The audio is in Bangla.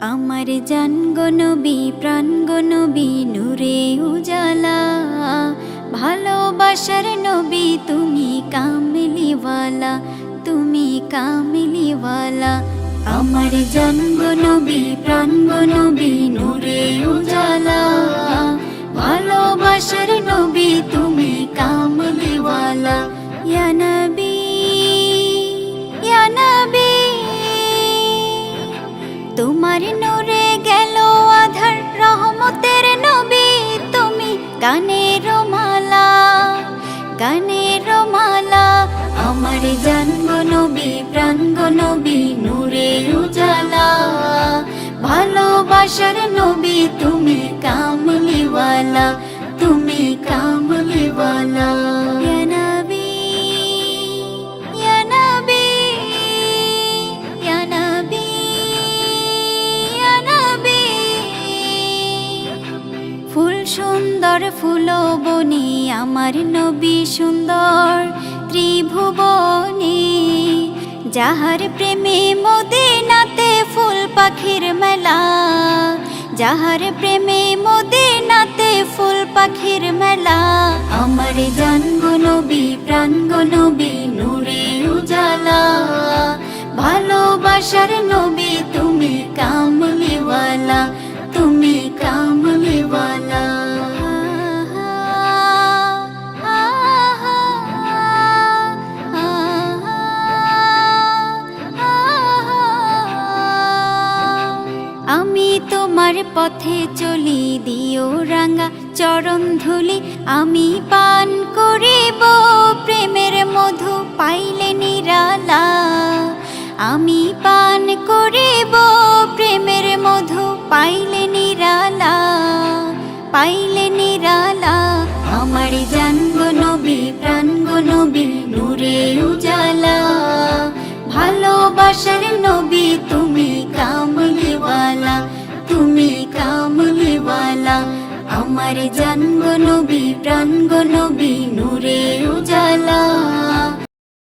আমার জান নবী, প্রাণ নবী, নূরে উজালা। ভালোবাসার নবী, তুমি কামলিওয়ালা তুমি কামলিওয়ালা আমার জান নবী, প্রাণ নবী, নূরে মালা গানের মালা আমার জন্ম নবী প্রাঙ্গ নবী নূরে উজালা। ভালোবাসার নবী, তুমি কামলিওয়ালা, তুমি সুন্দর ফুল বনি, আমার নবী সুন্দর ত্রিভুবনে। যাহার প্রেমে মদিনাতে ফুল পাখির মেলা, যাহার প্রেমে মদিনাতে ফুল পাখির মেলা। আমার জানগ নবী প্রাঙ্গ নবী, নূরে উজালা। ভালোবাসার নবী, তুমি কামলিওয়ালা তুমি কামলিওয়ালা। তোমার পথে চলি, দিও রাঙা চরণ ধুলি। আমি পান করিব, প্রেমের মধু পাইলে নিরালা। আমি পান করিব, প্রেমের মধু পাইলে নিরালা। পাইলে নিরালা। আমার জানগ নবী প্রাণগ নবী নূরে উজালা। ভালোবাসার নবী আমার জানগ নবী প্রাণগ নবী নূরে উজালা।